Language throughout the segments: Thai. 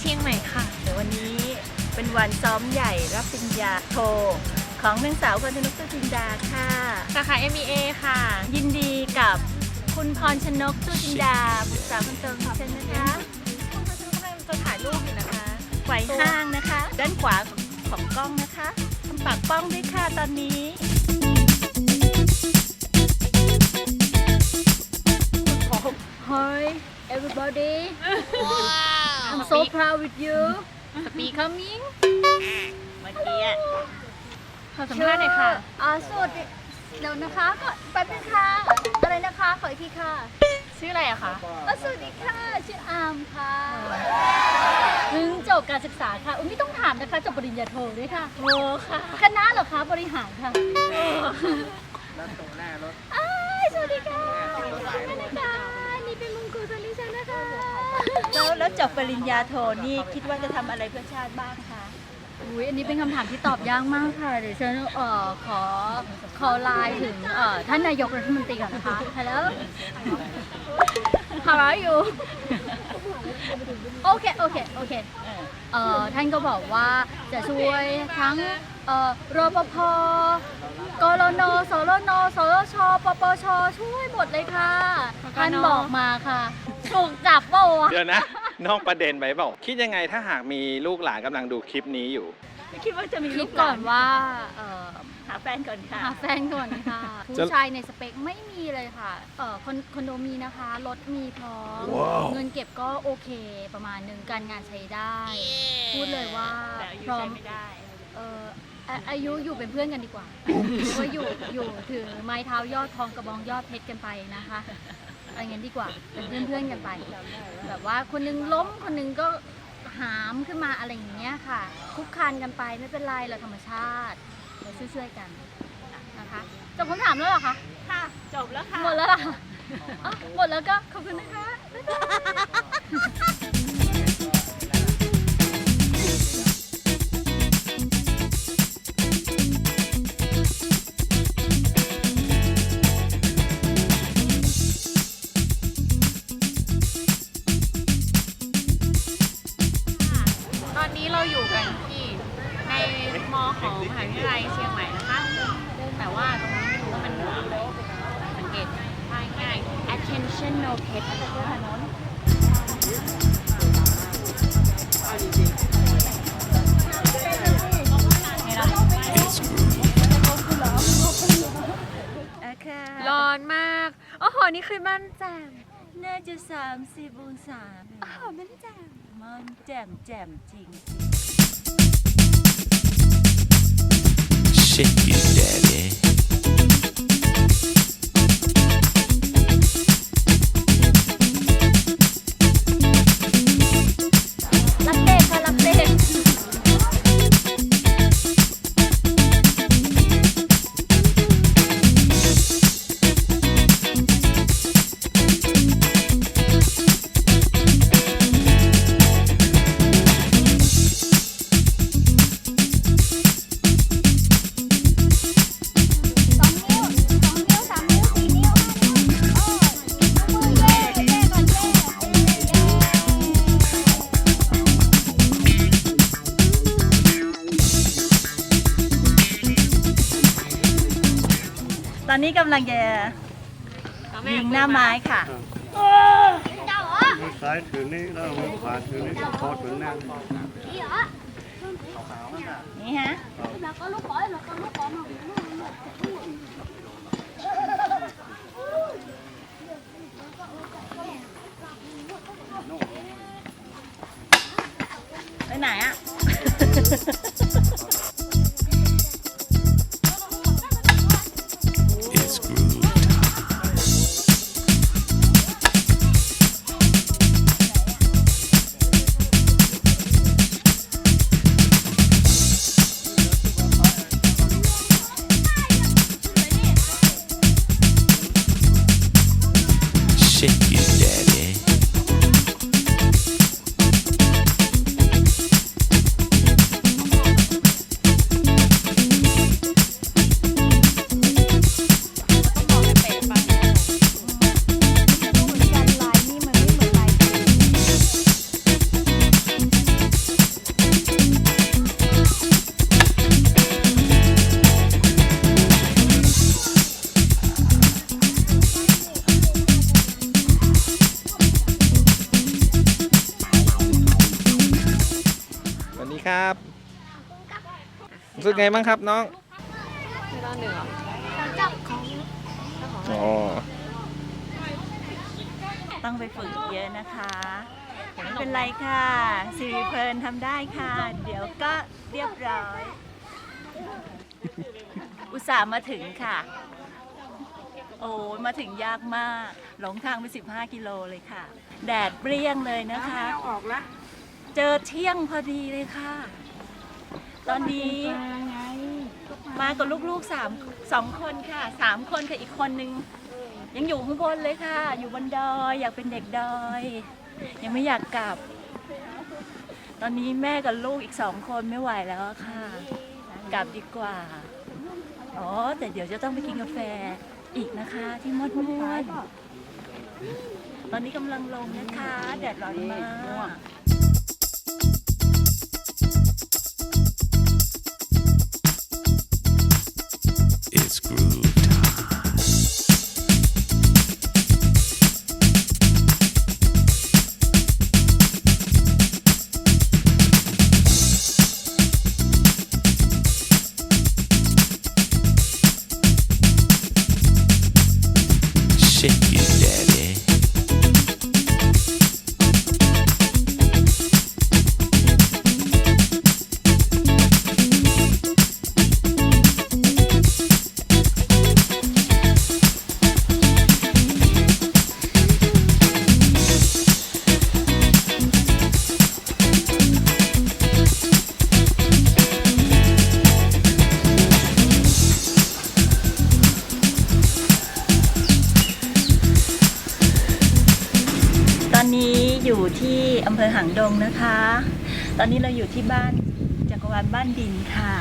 เชียงใหม่ค่ะเดี๋ยววันนี้เป็นวันซ้อมใหญ่รับปริญญาโท ของนางสาวพรชนกตุจินดาค่ะสาขา MBA ค่ะ ยินดีกับคุณพรชนกตุจินดาบุตรสาวคนโตของฉันนะคะคุณพัชรกำลังจะถ่ายรูปอยู่นะคะไขว่ห้างนะคะ ด้านขวาของของกล้องนะคะทำปากป้องด้วยค่ะตอนนี้ Hi, everybody. I'm so proud with you. Happy coming. เมื่อกี้อะขอสัมภาษณ์หน่อยค่ะ อ่าสวัสดีเดี๋ยวนะคะก็แป๊บนึงค่ะ อะไรนะคะ ขออีกทีค่ะชื่ออะไรอะคะอ่าสวัสดีค่ะ ชื่ออามค่ะเพิ่งจบการศึกษาค่ะอุ้ยไม่ต้องถามนะคะ จบปริญญาโทด้วยค่ะ โอ้ค่ะ คณะเหรอคะ บริหารค่ะอ้ายสวัสดีค่ะแม่นะคะนี่เป็นมงกุฎของดิฉันนะคะ แล้วแล้วจบปริญญาโทนี่คิดว่าจะทำอะไรเพื่อชาติบ้างคะอุ้ยอันนี้เป็นคำถามที่ตอบยากมากค่ะเดี๋ยวฉันเอ่อขอขอไลน์ถึงเอ่อท่านนายกรัฐมนตรีก่อนนะคะ Hello How are you โอเคโอเคโอเค เออ ท่านก็บอกว่าจะช่วยทั้งเอ่อรปภกรนสรนสรชปปชช่วยหมดเลยค่ะท่านบอกมาค่ะ ถูกจับเปล่าวะเดี๋ยวนะ นอกประเด็นไปเปล่าคิดยังไงถ้าหากมีลูกหลานกำลังดูคลิปนี้อยู่ ไม่คิดว่าจะมีคิลูดกหก่ลาอนนว่าเอ่อ หาแฟนก่อนค่ะหาแฟนก่อนค่ะ ผู้ชายในสเปคไม่มีเลยค่ะเออคอนคอนโดมีนะคะรถมีพร้อมเงินเก็บก็โอเคประมาณหนึ่งการงานใช้ได้ พูดเลยว่าแต่อายุพร้อใช้มไม่ได้ เอ่ออะอายุอยู่เป็นเพื่อนกันดีกว่าเพราะว่าอยู่อยู่ถือไม้เท้ายอดทองกระบองยอดเพชรกันไปนะคะอะไรเงี้ยดีกว่าเป็นเพื่อนเพื่อนๆกันไป แบบว่าคนนึงล้มคนนึงก็หามขึ้นมาอะไรอย่างเงี้ยค่ะ คุกคานกันไปไม่เป็นไรเราธรรมชาติ เราช่วยๆกันนะคะจบคำถามแล้วเหรอคะ ค่ะจบแล้วค่ะ หมดแล้วล่ะอ๋อหมดแล้วก็ขอบคุณนะคะบ๊ ร้อนมากโอ้โหนี่คือบ้านแจ่มน่าจะสามสิบองศาอ้าวมันแจ่มมันแจ่มแจ่มจริง Shake it, daddy. ำลังจะยิงหน้าไม้ค่ะมือซ้ายถือนี่แล้วมือขวาถือนี่คอถือนั่งนี่ฮะไปไหนอะ ไงบ้างครับน้องไม่ต้องหนึ่งหรออ๋อต้องไปฝึกเยอะนะคะแต่ไม่เป็นไรค่ะสิริเพลินทำได้ค่ะ เดี๋ยวก็เรียบร้อย อุตส่าห์มาถึงค่ะ โอ้ยมาถึงยากมาก หลงทางไป 15 กิโลเลยค่ะ แดดเปรี้ยงเลยนะคะ ออกละ เจอเที่ยงพอดีเลยค่ะ ตอนนี้มากับลูกๆสามสองคนค่ะสามคนกับอีกคนนึง ยังอยู่ข้างบนเลยค่ะ อยู่บนดอยอยากเป็นเด็กดอย ยังไม่อยากกลับ ตอนนี้แม่กับลูกอีกสองคนไม่ไหวแล้วค่ะ กลับดีกว่าอ๋อแต่เดี๋ยวจะต้องไปกินกาแฟอีกนะคะที่มดม่วนตอนนี้กำลังลงนะคะแดดร้อนมาก Shake ที่อำเภอหางดงนะคะ ตอนนี้เราอยู่ที่บ้านจักรวาลบ้านดินค่ะ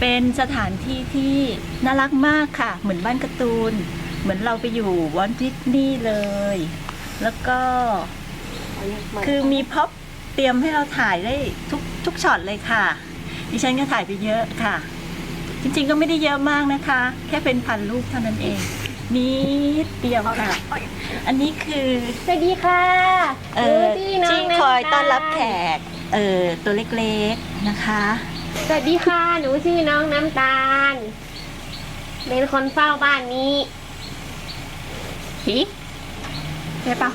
เป็นสถานที่ที่น่ารักมากค่ะ เหมือนบ้านการ์ตูน เหมือนเราไปอยู่วอลดิสนีย์เลย แล้วก็คือมีพ็อปเตรียมให้เราถ่ายได้ทุกทุกช็อตเลยค่ะ ดิฉันก็ถ่ายไปเยอะค่ะ จริงๆก็ไม่ได้เยอะมากนะคะ แค่เป็นพันรูปเท่านั้นเอง นิดเดียวค่ะ อันนี้คือสวัสดีค่ะเออที่น้องที่คอยน้ำตาลต้อนรับแขก เออตัวเล็กๆนะคะ สวัสดีค่ะ หนูชื่อน้องน้ำตาล เป็นคนเฝ้าบ้านนี้หิใช่ปะ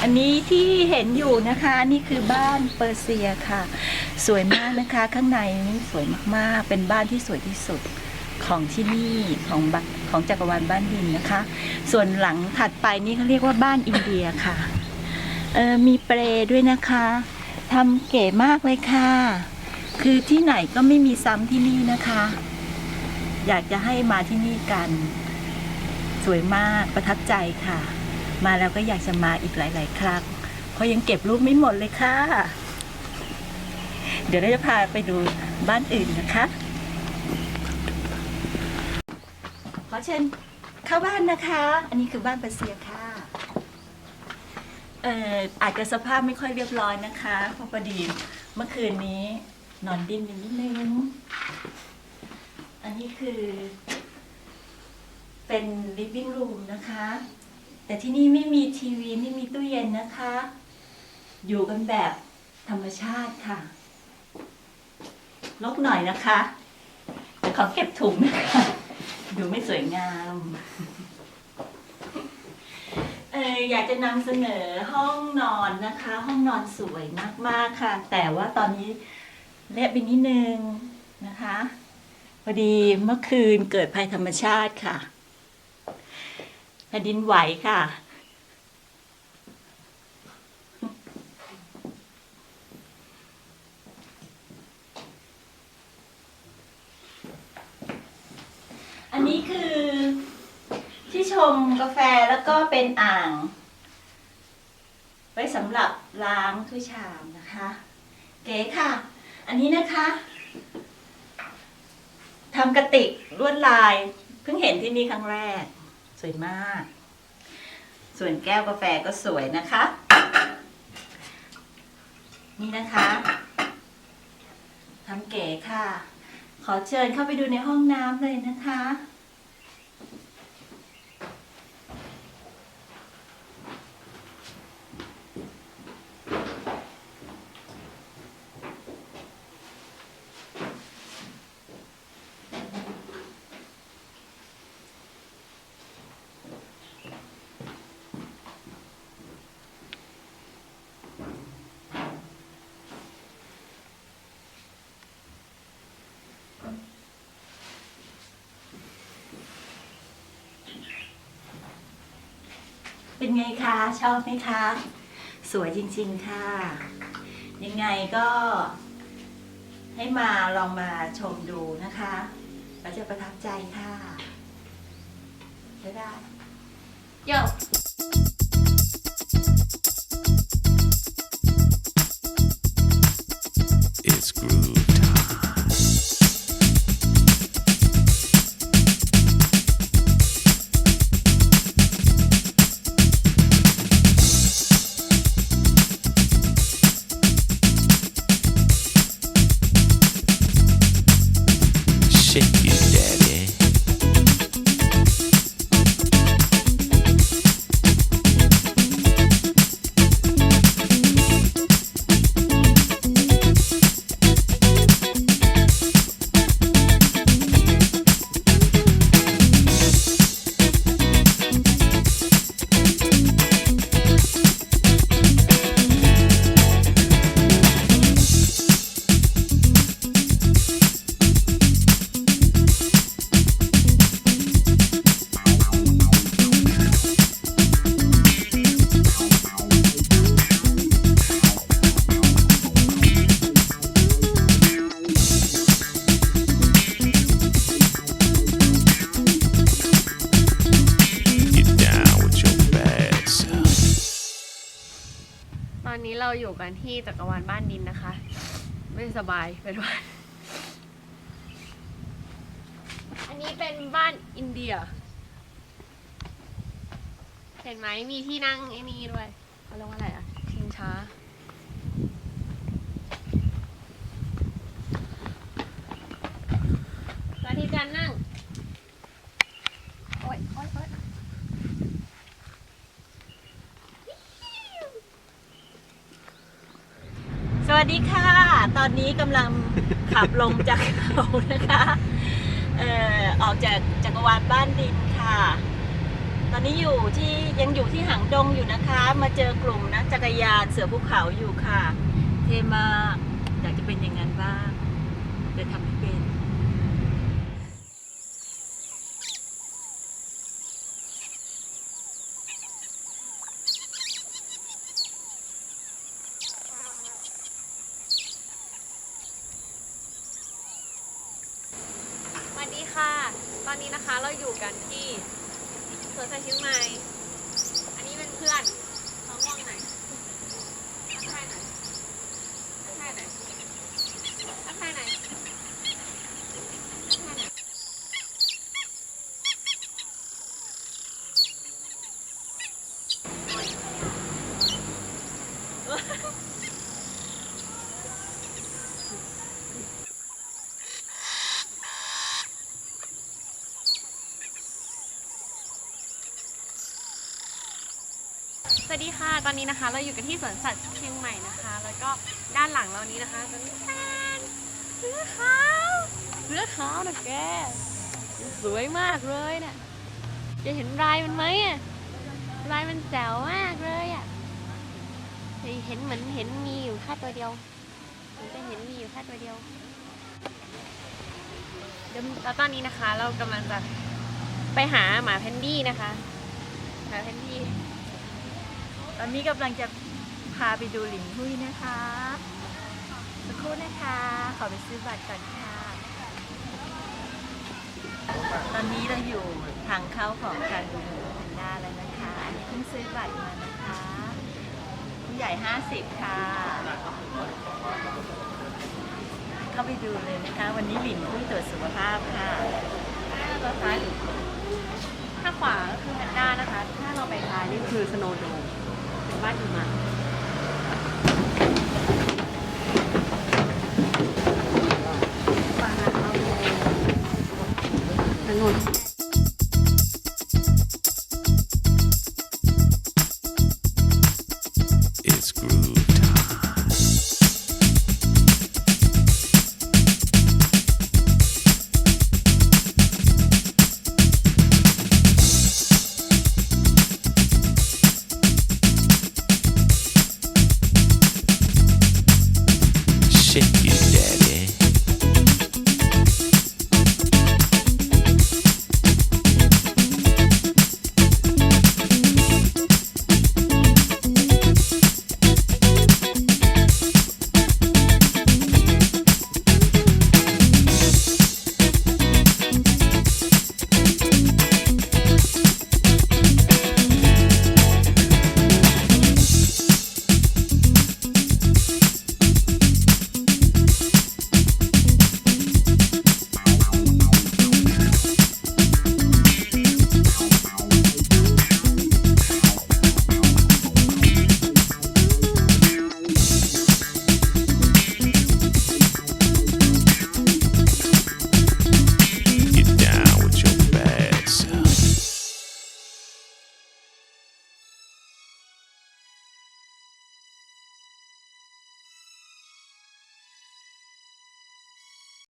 อันนี้ที่เห็นอยู่นะคะนี่คือบ้านเปอร์เซียค่ะ สวยมากนะคะ ข้างในนี่สวยมากๆ เป็นบ้านที่สวยที่สุด ของที่นี่ของบัของจักรวาลบ้านดินนะคะ ส่วนหลังถัดไปนี่เขาเรียกว่าบ้านอินเดียค่ะเออมีเปรด้วยนะคะทำเก๋มากเลยค่ะ คือที่ไหนก็ไม่มีซ้ำที่นี่นะคะ อยากจะให้มาที่นี่กัน สวยมากประทับใจค่ะ มาแล้วก็อยากจะมาอีกหลาย ๆ ครั้งเพราะยังเก็บรูปไม่หมดเลยค่ะ เดี๋ยวเราจะพาไปดูบ้านอื่นนะคะ ขอ เชิญเข้าบ้านนะคะ อันนี้คือบ้านเปอร์เซียค่ะเอ่ออาจจะสภาพไม่ค่อยเรียบร้อยนะคะเพราะพอดีเมื่อคืนนี้นอนดิ้นไปนิดนึง อันนี้คือ เป็น living room นะคะ แต่ที่นี่ไม่มีทีวีไม่มีตู้เย็นนะคะ อยู่กันแบบธรรมชาติค่ะลกหน่อยนะคะแต่ขอเก็บถุงนะคะ ดูไม่สวยงาม เอออยากจะนำเสนอห้องนอนนะคะ ห้องนอนสวยมากๆค่ะ แต่ว่าตอนนี้เละไปนิดนึงนะคะพอดีเมื่อคืนเกิดภัยธรรมชาติค่ะแผ่นดินไหวค่ะ อันนี้คือที่ช มกาแฟแล้วก็เป็นอ่าง ไว้สำหรับล้างถ้วยชามนะคะ เก๋ค่ะ อันนี้นะคะทำกระติกลวดลาย เพิ่งเห็นที่นี่ครั้งแรก สวยมาก ส่วนแก้วกาแฟก็สวยนะคะ นี่นะคะทำเก๋ค่ะ ขอเชิญเข้าไปดูในห้องน้ำเลยนะคะ เป็นไงคะ ชอบไหมคะ สวยจริง ๆ ค่ะ ยังไงก็ให้มาลองมาชมดูนะคะเราจะประทับใจค่ะบ๊ายบายโย กันที่จักรวาลบ้านดินนะคะ ไม่สบายเป็นวันอันนี้เป็นบ้านอินเดีย เห็นไหมมีที่นั่งไอ้นี่ด้วยเขาเรียกว่าอะไรอะชิงช้า สวัสดีจันนั่ง โอ๊ยโอ๊ยโอ๊ย สวัสดีค่ะ ต อนนี้กำลังขับลงจากเขานะคะเอ่อออกจากจักรวาลบ้านดินค่ะ ตอนนี้อยู่ที่ยังอยู่ที่หางดงอยู่นะคะ มาเจอกลุ่มนักจักรยานเสือภูเขาอยู่ค่ะ เท่มากอยากจะเป็นอย่างนั้นบ้างแต่ทำไม่เป็น สวัสดีค่ะ ตอนนี้นะคะเราอยู่กันที่สวนสัตว์ เชียงใหม่ อันนี้เป็นเพื่อนเขาง่วงไหนทักทายหน่อยทักทายหน่อยทักทายหน่อยทักทายหน่อย สวัสดีค่ะ ตอนนี้นะคะ เราอยู่กันที่สวนสัตว์เชียงใหม่นะคะ แล้วก็ด้านหลังเรานี้นะคะจะมีแฟนเสือขาวเสือขาวนะแก สวยมากเลยเนี่ยจะเห็นลายมันไหมอะลายมันแจ๋วมากเลยอะเฮ้ยเห็นเหมือนเห็นมีอยู่แค่ตัวเดียวเหมันจะเห็นมีอยู่แค่ตัวเดียวเดี๋ยวแล้วตอนนี้นะคะ เรากำลังจะไปหาหมาแพนดี้นะคะ หมาแพนดี้ ตอนนี้กำลังจะพาไปดูหลินหุ้ยนะคะ สักครู่นะคะ ขอไปซื้อบัตรก่อนค่ะ ตอนนี้เราอยู่ทางเข้าของการดูหนูแพนด้าแล้วนะคะ อันนี้เพิ่งซื้อบัตรมานะคะผู้ใหญ่ 50 ค่ะ เข้าไปดูเลยนะคะ วันนี้หลินหุ้ยตรวจสุขภาพค่ะตัวซ้ายหรือถ้าขวาก็คือแพนด้านะคะ ถ้าเราไปซ้ายนี่คือสโนว์โดม บ้านหิมะขวาเราทางนู้น